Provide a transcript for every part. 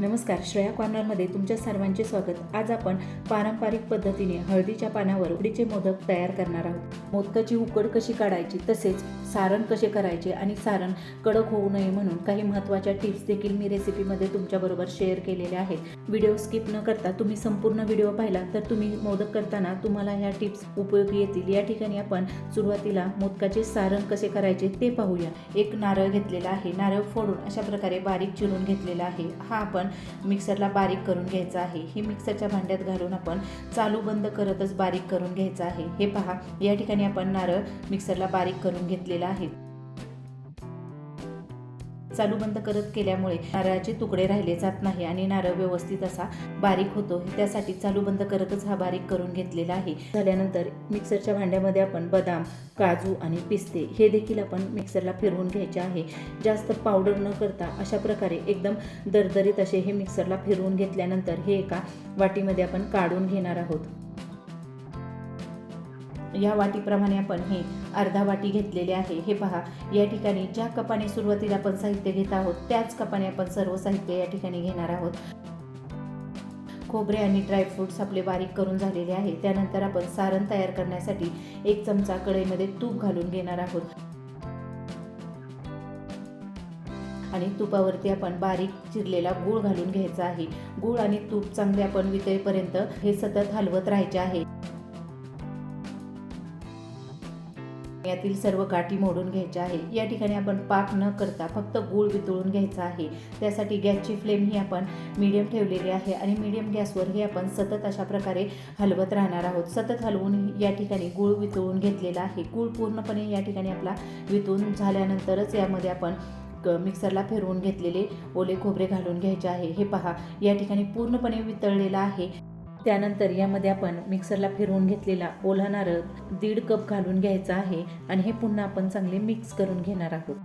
नमस्कार श्रेया कॉर्नरमध्ये तुमच्या सर्वांचे स्वागत. आज आपण पारंपरिक पद्धतीने हळदीच्या पानावर उकडीचे मोदक तयार करणार आहोत. मोदकाची उकड कशी काढायची तसेच सारण कसे करायचे आणि सारण कडक होऊ नये म्हणून काही महत्त्वाच्या टिप्स देखील मी रेसिपीमध्ये तुमच्याबरोबर शेअर केलेल्या आहेत. व्हिडिओ स्किप न करता तुम्ही संपूर्ण व्हिडिओ पाहिला तर तुम्ही मोदक करताना तुम्हाला ह्या टिप्स उपयोगी येतील. या ठिकाणी आपण सुरुवातीला मोदकाचे सारण कसे करायचे ते पाहूया. एक नारळ घेतलेला आहे. नारळ फोडून अशा प्रकारे बारीक चिरून घेतलेला आहे. हा आपण मिक्सरला बारीक करून घ्यायचा आहे. ही मिक्सरच्या भांड्यात घालून आपण चालू बंद करतच बारीक करून घ्यायचं आहे. हे पहा. या ठिकाणी आपण नारळ मिक्सरला बारीक करून घेतलेला आहे. चालू बंद करत केल्यामुळे नारळाचे तुकडे राहिले जात नाही आणि नारळ व्यवस्थित असा बारीक होतो. त्यासाठी चालू बंद करतच हा बारीक करून घेतलेला आहे. झाल्यानंतर मिक्सरच्या भांड्यामध्ये आपण बदाम काजू आणि पिस्ते हे देखील आपण मिक्सरला फिरवून घ्यायचे आहे. जास्त पावडर न करता अशा प्रकारे एकदम दरदरीत असे हे मिक्सरला फिरवून घेतल्यानंतर हे एका वाटीमध्ये आपण काढून घेणार आहोत. या वाटीप्रमाणे आपण हे अर्धा वाटी घेतलेले आहे. हे पहा या ठिकाणी ज्या कपाने सुरुवातीला आपण साहित्य घेत आहोत त्याच कपाने आपण सर्व साहित्य या ठिकाणी घेणार आहोत. खोबरे आणि ड्रायफ्रूट्स आपले बारीक करून झालेले आहे. त्यानंतर आपण सारण तयार करण्यासाठी एक चमचा कढईमध्ये तूप घालून घेणार आहोत. आणि तुपावरती आपण बारीक चिरलेला गूळ घालून घ्यायचा आहे. गूळ आणि तूप चांगले आपण वितळेपर्यंत हे सतत हलवत राहायचे आहे. यातील सर्व गाठी मोडून घ्यायच्या आहे. या ठिकाणी आपण पाक न करता फक्त गूळ वितळून घ्यायचा आहे. त्यासाठी गॅसची फ्लेम ही आपण मीडियम ठेवलेली आहे आणि मीडियम गॅसवर हे आपण सतत अशा प्रकारे हलवत राहणार आहोत. सतत हलवून या ठिकाणी गूळ वितळून घेतलेला आहे. गूळ पूर्णपणे या ठिकाणी आपला वितळून झाल्यानंतरच यामध्ये आपण मिक्सरला फिरवून घेतलेले ओले खोबरे घालून घ्यायचे आहे. हे पहा या ठिकाणी पूर्णपणे वितळलेलं आहे. त्यानंतर यामध्ये आपण मिक्सरला फिरवून घेतलेला ओला नारळ दीड कप घालून घ्यायचा आहे आणि हे पुन्हा आपण चांगले मिक्स करून घेणार आहोत.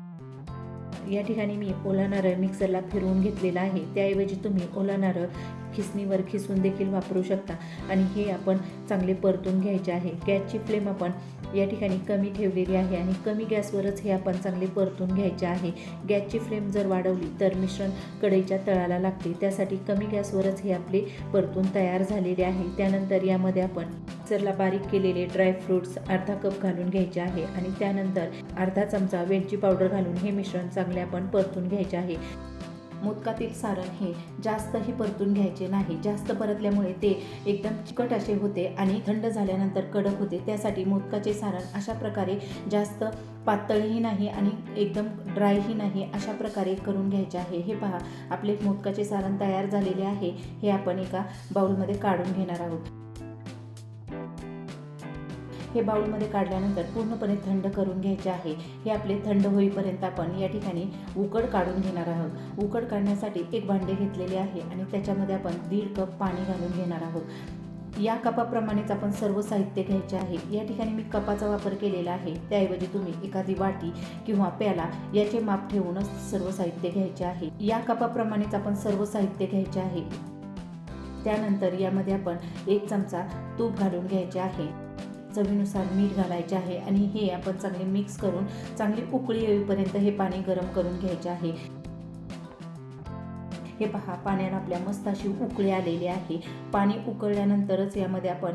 या ठिकाणी मी ओला नारळ मिक्सरला फिरवून घेतलेला आहे. त्याऐवजी तुम्ही ओला नारळ खिसणीवर खिसून देखील वापरू शकता. आणि हे आपण चांगले परतून घ्यायचे आहे. गॅसची फ्लेम आपण या ठिकाणी कमी ठेवलेली आहे आणि कमी गॅसवरच हे आपण चांगले परतून घ्यायचे आहे. गॅसची फ्लेम जर वाढवली तर मिश्रण कढईच्या तळाला लागते. त्यासाठी कमी गॅसवरच हे आपले परतून तयार झालेले आहे. त्यानंतर यामध्ये आपण मिक्सरला बारीक केलेले ड्रायफ्रूट्स अर्धा कप घालून घ्यायचे आहे आणि त्यानंतर अर्धा चमचा वेलची पावडर घालून हे मिश्रण चांगले आपण परतून घ्यायचे आहे. मोदकातील सारण हे जास्तही परतून घ्यायचे नाही. जास्त परतल्यामुळे ते एकदम चिकट असे होते आणि थंड झाल्यानंतर कडक होते. त्यासाठी मोदकाचे सारण अशा प्रकारे जास्त पातळही नाही आणि एकदम ड्रायही नाही अशा प्रकारे करून घ्यायचे आहे. हे पहा आपले मोदकाचे सारण तयार झालेले आहे. हे आपण एका बाउलमध्ये काढून घेणार आहोत. हे बाउलमध्ये काढल्यानंतर पूर्णपणे थंड करून घ्यायचे आहे. हे आपले थंड होईपर्यंत आपण या ठिकाणी उकड काढून घेणार आहोत. उकड काढण्यासाठी एक भांडे घेतलेले आहे आणि त्याच्यामध्ये आपण दीड कप पाणी घालून घेणार आहोत. या कपाप्रमाणेच आपण सर्व साहित्य घ्यायचे आहे. या ठिकाणी मी कपाचा वापर केलेला आहे. त्याऐवजी तुम्ही एखादी वाटी किंवा प्याला याचे माप ठेवूनच सर्व साहित्य घ्यायचे आहे. या कपाप्रमाणेच आपण सर्व साहित्य घ्यायचे आहे. त्यानंतर यामध्ये आपण एक चमचा तूप घालून घ्यायचे आहे. चवीनुसार मीठ घालायचे आहे आणि हे आपण चांगले मिक्स करून चांगली उकळी येईपर्यंत हे पाणी गरम करून घ्यायचे आहे. हे पहा पाण्याने आपल्या मस्त अशी उकळी आलेली आहे. पाणी उकळल्यानंतरच यामध्ये आपण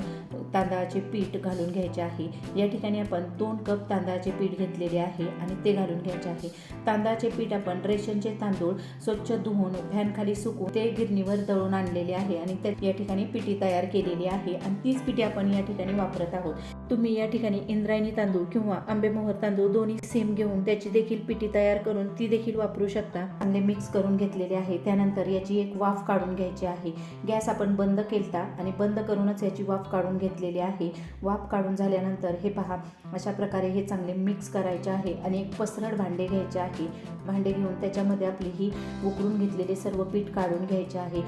तांदळाचे पीठ घालून घ्यायचे आहे. या ठिकाणी आपण दोन कप तांदळाचे पीठ घेतलेले आहे आणि ते घालून घ्यायचे आहे. तांदळाचे पीठ आपण रेशनचे तांदूळ स्वच्छ धुवून फॅनखाली सुकून ते गिरणीवर दळून आणलेले आहे आणि त्या या ठिकाणी पिठी तयार केलेली आहे. आणि तीच पिठी आपण या ठिकाणी वापरत आहोत. तुम्ही या ठिकाणी इंद्रायणी तांदूळ किंवा आंबेमोहर तांदूळ दोन्ही सेम घेऊन त्याची देखील पिठी तयार करून ती देखील वापरू शकता. चांगले मिक्स करून घेतलेले आहे. त्यानंतर याची एक वाफ काढून घ्यायची आहे. गॅस आपण बंद केलता आणि बंद करूनच याची वाफ काढून घेतलेली आहे. वाफ काढून झाल्यानंतर हे पहा अशा प्रकारे हे चांगले मिक्स करायचे आहे आणि एक पसरड भांडे घ्यायचे आहे. भांडे घेऊन त्याच्यामध्ये आपली ही उकळून घेतलेले सर्व पीठ काढून घ्यायचे आहे.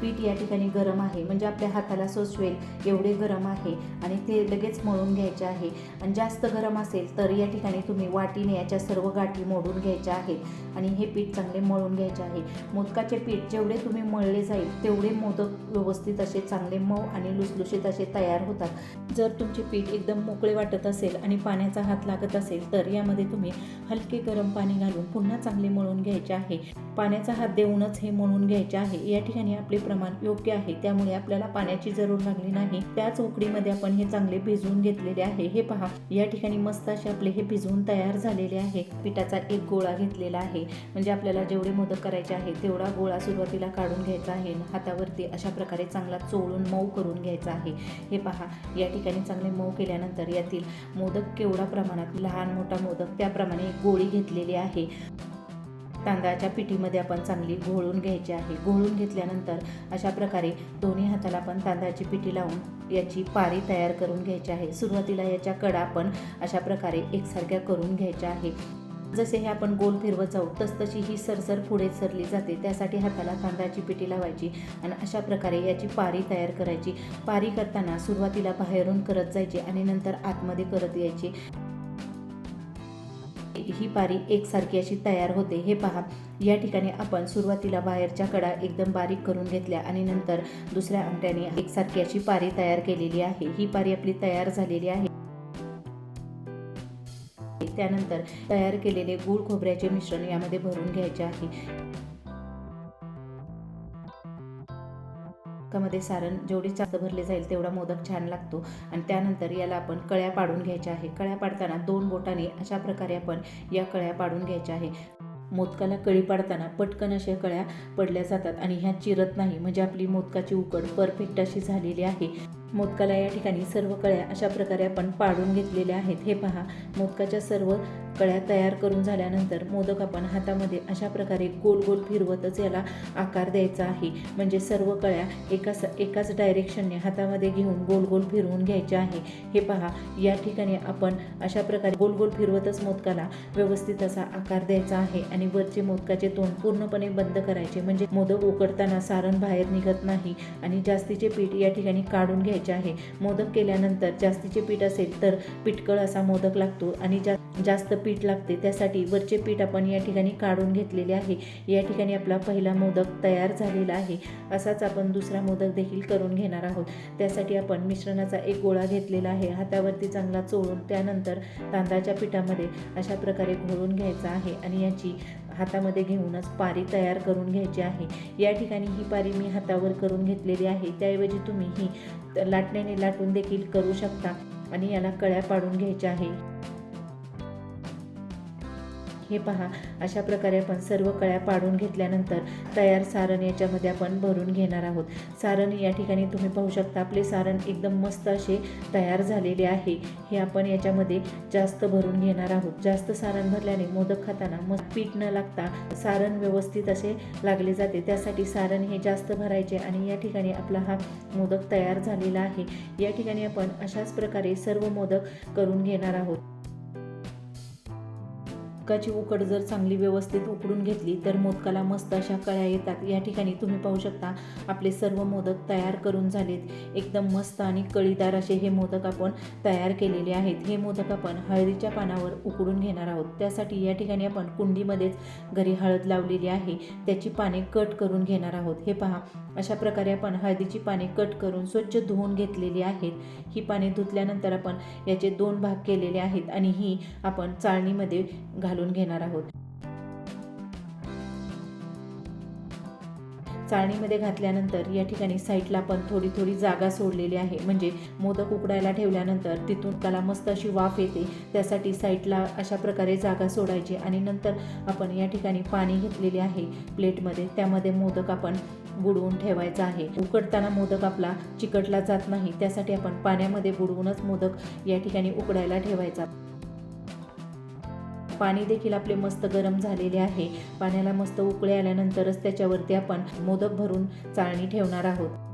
पीठ या ठिकाणी गरम आहे. म्हणजे आपल्या हाताला सोसवेल एवढे गरम आहे आणि ते लगेच मळून घ्यायचे आहे. आणि जास्त गरम असेल तर या ठिकाणी तुम्ही वाटीने याच्या सर्व गाठी मोडून घ्यायच्या आहेत आणि हे पीठ चांगले मळून घ्यायचे आहे. मोदकाचे पीठ जेवढे तुम्ही मळले जाईल तेवढे मोदक व्यवस्थित असे चांगले मऊ आणि लुसलुशीत असे तयार होतात. जर तुमचे पीठ एकदम मोकळे वाटत असेल आणि पाण्याचा हात लागत असेल तर यामध्ये तुम्ही हलके गरम पाणी घालून पुन्हा चांगले मळून घ्यायचे आहे. पाण्याचा हात देऊनच हे मळून घ्यायचे आहे. या ठिकाणी आपले प्रमाण योग्य आहे त्यामुळे आपल्याला पाण्याची जरूर लागली नाही. त्याच उकडीमध्ये आपण हे चांगले भिजवून घेतलेले आहे. हे पहा या ठिकाणी मस्त असे आपले हे भिजवून तयार झालेले आहे. पिठाचा एक गोळा घेतलेला आहे. म्हणजे आपल्याला जेवढे मोदक करायचे आहे तेवढा गोळा सुरुवातीला काढून घ्यायचा आहे हातावरती अशा प्रकारे चांगला चोळून मऊ करून घ्यायचा आहे. हे पहा या ठिकाणी चांगले मऊ केल्यानंतर यातील मोदक केवढा प्रमाणात लहान मोठा मोदक त्याप्रमाणे एक गोळी घेतलेली आहे. तांदळाच्या पिठीमध्ये आपण चांगली घोळून घ्यायची आहे. घोळून घेतल्यानंतर अशा प्रकारे दोन्ही हाताला आपण तांदळाची पिठी लावून याची पारी तयार करून घ्यायची आहे. सुरुवातीला याच्या कडा आपण अशा प्रकारे एकसारख्या करून घ्यायच्या आहे. जसे हे आपण गोल फिरवत जाऊ तसतशी ही सरसर पुढे सरली जाते. त्यासाठी हाताला तांदळाची पिठी लावायची आणि अशा प्रकारे याची पारी तयार करायची. पारी करताना सुरुवातीला बाहेरून करत जायची आणि नंतर आतमध्ये करत यायची. ही पारी एकसारखी अशी तयार होते. हे पहा या ठिकाणी आपण सुरुवातीला बाहेरच्या कडा एकदम बारीक करून घेतल्या आणि नंतर दुसऱ्या अंगठ्याने एकसारखी अशी पारी तयार केलेली आहे. ही पारी आपली तयार झालेली आहे. त्यानंतर तयार केलेले गूळ खोबऱ्याचे मिश्रण यामध्ये भरून घ्यायचे आहे. मोदकामध्ये सारण जेवढी जास्त भरले जाईल तेवढा मोदक छान लागतो. आणि त्यानंतर याला आपण कळ्या पाडून घ्यायच्या आहे. कळ्या पाडताना दोन बोटाने अशा प्रकारे आपण या कळ्या पाडून घ्यायच्या आहे. मोदकाला कळी पाडताना पटकन अशा कळ्या पडल्या जातात आणि ह्या चिरत नाही. म्हणजे आपली मोदकाची उकड परफेक्ट अशी झालेली आहे. मोदकाला या ठिकाणी सर्व कळ्या अशा प्रकारे आपण पाडून घेतलेल्या आहेत. हे पहा मोदकाच्या सर्व कळ्या तयार करून झाल्यानंतर मोदक आपण हातामध्ये अशा प्रकारे गोल गोल फिरवतच याला आकार द्यायचा आहे. म्हणजे सर्व कळ्या एकाच एकाच डायरेक्शनने हातामध्ये घेऊन गोल गोल फिरवून घ्यायचे आहे. हे पहा या ठिकाणी आपण अशा प्रकारे गोल गोल फिरवतच मोदकाला व्यवस्थित असा आकार द्यायचा आहे आणि वरचे मोदकाचे तोंड पूर्णपणे बंद करायचे. म्हणजे मोदक उकडताना सारण बाहेर निघत नाही आणि जास्तीचे पीठ या ठिकाणी काढून घ्यायचे आहे. मोदक केल्यानंतर जास्तीचे पीठ असेल तर पिटकळ असा मोदक लागतो आणि जा जास्त पीठ लागते त्यासाठी वरचे पीठ आपण या ठिकाणी काढून घेतलेले आहे. या ठिकाणी आपला पहिला मोदक तयार झालेला आहे. असाच आपण दुसरा मोदक देखील करून घेणार आहोत. त्यासाठी आपण मिश्रणाचा एक गोळा घेतलेला आहे. हातावरती चांगला चोळून त्यानंतर तांदळाच्या पिठामध्ये अशा प्रकारे घोळून घ्यायचा आहे आणि याची हातामध्ये घेऊनच पारी तयार करून घ्यायची आहे. या ठिकाणी ही पारी मी हातावर करून घेतलेली आहे. त्याऐवजी तुम्ही ही लाटण्याने लाटून देखील करू शकता आणि याला कळ्या पाडून घ्यायच्या आहे. हे पहा. अशा प्रकारे आपण सर्व कळ्या पाडून घेतल्यानंतर तयार सारण याच्यामध्ये आपण भरून घेणार आहोत. सारण या ठिकाणी तुम्ही पाहू शकता आपले सारण एकदम मस्त असे तयार झालेले आहे. हे आपण याच्यामध्ये जास्त भरून घेणार आहोत. जास्त सारण भरल्याने मोदक खाताना मस्त पीठ न लागता सारण व्यवस्थित असे लागले जाते. त्यासाठी सारण हे जास्त भरायचे आणि या ठिकाणी आपला हा मोदक तयार झालेला आहे. या ठिकाणी आपण अशाच प्रकारे सर्व मोदक करून घेणार आहोत. मोदकाची उकड जर चांगली व्यवस्थित उकडून घेतली तर मोदकाला मस्त अशा कळ्या येतात. या ठिकाणी तुम्ही पाहू शकता आपले सर्व मोदक तयार करून झालेत. एकदम मस्त आणि कळीदार असे हे मोदक आपण तयार केलेले आहेत. हे मोदक आपण हळदीच्या पानावर उकडून घेणार आहोत. त्यासाठी या ठिकाणी आपण कुंडीमध्येच घरी हळद लावलेली आहे. त्याची पाने कट करून घेणार आहोत. हे पहा अशा प्रकारे आपण हळदीची पाने कट करून स्वच्छ धुवून घेतलेली आहेत. ही पाने धुतल्यानंतर आपण याचे दोन भाग केलेले आहेत आणि ही आपण चाळणीमध्ये घालून घेणार आहोत. चाळणीमध्ये घातल्यानंतर या ठिकाणी साईडला पण थोडी थोडी जागा सोडलेली आहे. म्हणजे मोदक उकडायला ठेवल्यानंतर तिथून त्याला मस्त अशी वाफ येते. त्यासाठी साईडला अशा प्रकारे जागा सोडायची आणि नंतर आपण या ठिकाणी पाणी घेतलेले आहे प्लेटमध्ये. त्यामध्ये मोदक आपण बुडवून ठेवायचा आहे. उकडताना मोदक आपला चिकटला जात नाही. त्यासाठी आपण पाण्यामध्ये बुडवूनच मोदक या ठिकाणी उकडायला ठेवायचा. पाणी देखील आपले मस्त गरम झालेले आहे. पाण्याला मस्त उकळे आल्यानंतरच त्याच्यावरती आपण मोदक भरून चाळणी ठेवणार आहोत.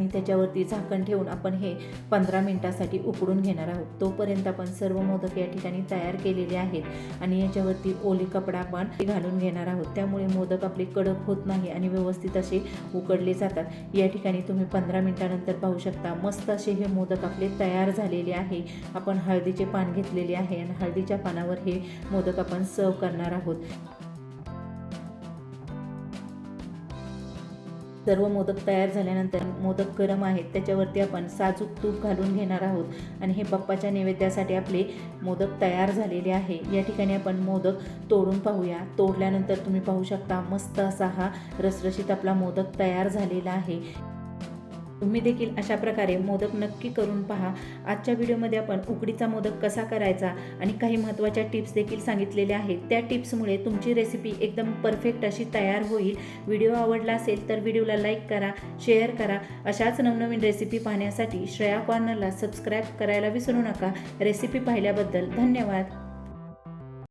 आणि त्याच्यावरती झाकण ठेवून आपण हे पंधरा मिनटासाठी उकडून घेणार आहोत. तोपर्यंत आपण सर्व मोदक या ठिकाणी तयार केलेले आहेत आणि याच्यावरती ओली कपडा आपण घालून घेणार आहोत. त्यामुळे मोदक आपले कडक होत नाही आणि व्यवस्थित असे उकडले जातात. या ठिकाणी तुम्ही पंधरा मिनटानंतर पाहू शकता मस्त असे हे मोदक आपले तयार झालेले आहे. आपण हळदीचे पान घेतलेले आहे आणि हळदीच्या पानावर हे मोदक आपण सर्व करणार आहोत. सर्व मोदक तयार झाल्यानंतर मोदक गरम आहेत त्याच्यावरती आपण साजूक तूप घालून घेणार आहोत. आणि हे बाप्पाच्या नैवेद्यासाठी आपले मोदक तयार झालेले आहे. या ठिकाणी आपण मोदक तोडून पाहूया. तोडल्यानंतर तुम्ही पाहू शकता मस्त असा हा रसरशीत आपला मोदक तयार झालेला आहे. तुम्ही देखील अशा प्रकारे मोदक नक्की करून पहा. आजच्या व्हिडिओमध्ये आपण उकडीचा मोदक कसा करायचा आणि काही महत्त्वाच्या टिप्स देखील सांगितलेल्या आहेत. त्या टिप्समुळे तुमची रेसिपी एकदम परफेक्ट अशी तयार होईल. व्हिडिओ आवडला असेल तर व्हिडिओला लाईक करा शेअर करा. अशाच नवनवीन रेसिपी पाहण्यासाठी श्रेया कॉर्नरला सबस्क्राईब करायला विसरू नका. रेसिपी पाहिल्याबद्दल धन्यवाद.